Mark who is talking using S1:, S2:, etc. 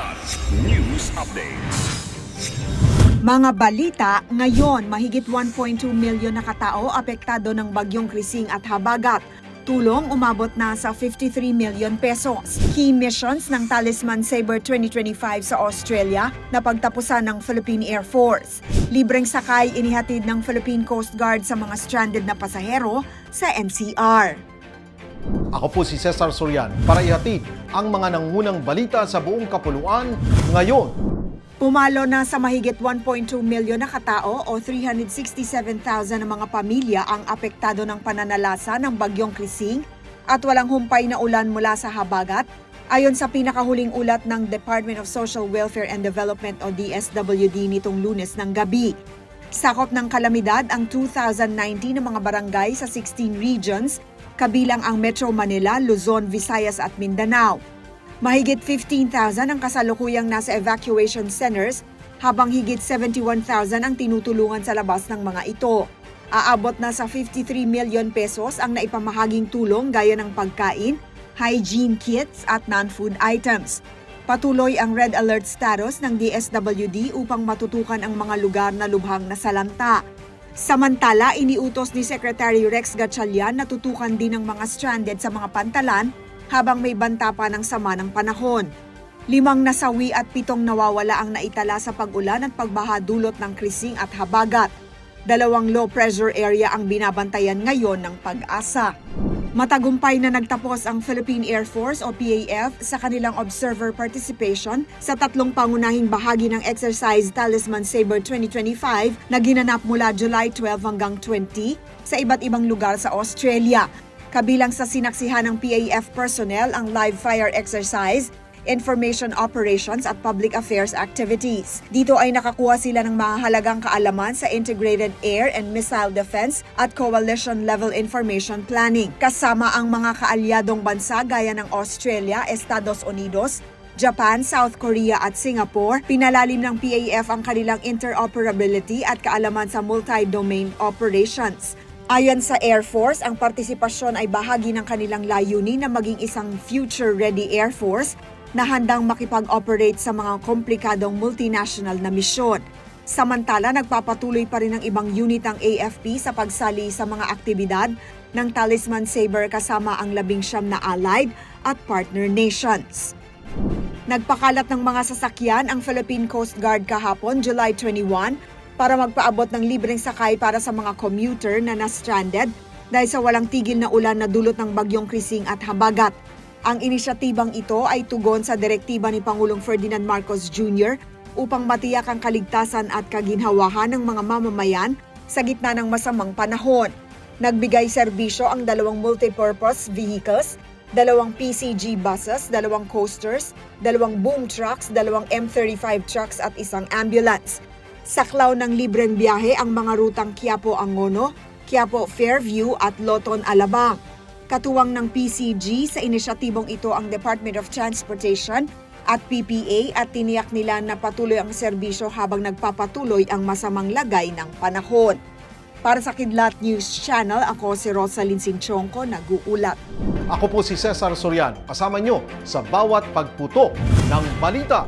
S1: Kilat News Updates.
S2: Mga balita, ngayon mahigit 1.2 milyon na katao apektado ng bagyong Krising at Habagat. Tulong umabot na sa 53 million pesos. Key missions ng Talisman Sabre 2025 sa Australia na pagtapusan ng Philippine Air Force. Libreng sakay inihatid ng Philippine Coast Guard sa mga stranded na pasahero sa NCR.
S3: Ako po si Cesar Sorian para ihatid ang mga nangunang balita sa buong kapuluan ngayon.
S2: Pumalo na sa mahigit 1.2 milyon na katao o 367,000 na mga pamilya ang apektado ng pananalasa ng bagyong Krising at walang humpay na ulan mula sa habagat ayon sa pinakahuling ulat ng Department of Social Welfare and Development o DSWD nitong lunes ng gabi. Sakop ng kalamidad ang 2019 na mga barangay sa 16 regions, kabilang ang Metro Manila, Luzon, Visayas at Mindanao. Mahigit 15,000 ang kasalukuyang nasa evacuation centers habang higit 71,000 ang tinutulungan sa labas ng mga ito. Aabot na sa 53 million pesos ang naipamahaging tulong gaya ng pagkain, hygiene kits at non-food items. Patuloy ang red alert status ng DSWD upang matutukan ang mga lugar na lubhang nasalanta. Samantala, iniutos ni Secretary Rex Gatchalian na tutukan din ang mga stranded sa mga pantalan habang may banta pa ng sama ng panahon. Limang nasawi at pitong nawawala ang naitala sa pag-ulan at pagbaha dulot ng krising at habagat. Dalawang low pressure area ang binabantayan ngayon ng pag-asa. Matagumpay na nagtapos ang Philippine Air Force o PAF sa kanilang observer participation sa tatlong pangunahing bahagi ng exercise Talisman Sabre 2025 na ginanap mula July 12 hanggang 20 sa iba't ibang lugar sa Australia. Kabilang sa sinaksihan ng PAF personnel ang live fire exercise, information operations at public affairs activities. Dito ay nakakuha sila ng mahalagang kaalaman sa integrated air and missile defense at coalition level information planning. Kasama ang mga kaalyadong bansa gaya ng Australia, Estados Unidos, Japan, South Korea at Singapore, pinalalim ng PAF ang kanilang interoperability at kaalaman sa multi-domain operations. Ayon sa Air Force, ang partisipasyon ay bahagi ng kanilang layunin na maging isang future-ready Air Force na handang makipag-operate sa mga komplikadong multinational na misyon. Samantala, nagpapatuloy pa rin ang ibang unit ng AFP sa pagsali sa mga aktibidad ng Talisman Sabre kasama ang labing siyam na allied at partner nations. Nagpakalat ng mga sasakyan ang Philippine Coast Guard kahapon, July 21, para magpaabot ng libreng sakay para sa mga commuter na na-stranded dahil sa walang tigil na ulan na dulot ng bagyong Krising at Habagat. Ang inisyatibang ito ay tugon sa direktiba ni Pangulong Ferdinand Marcos Jr. upang matiyak ang kaligtasan at kaginhawahan ng mga mamamayan sa gitna ng masamang panahon. Nagbigay serbisyo ang dalawang multipurpose vehicles, dalawang PCG buses, dalawang coasters, dalawang boom trucks, dalawang M35 trucks at isang ambulance. Saklaw ng libreng biyahe ang mga rutang Quiapo-Angono, Quiapo-Fairview at Loton Alabang. Katuwang ng PCG sa inisyatibong ito ang Department of Transportation at PPA at tiniyak nila na patuloy ang serbisyo habang nagpapatuloy ang masamang lagay ng panahon. Para sa Kidlat News Channel, ako si Rosalyn Sinchonko, nag-uulat.
S3: Ako po si Cesar Sorian, kasama nyo sa bawat pagputo ng balita.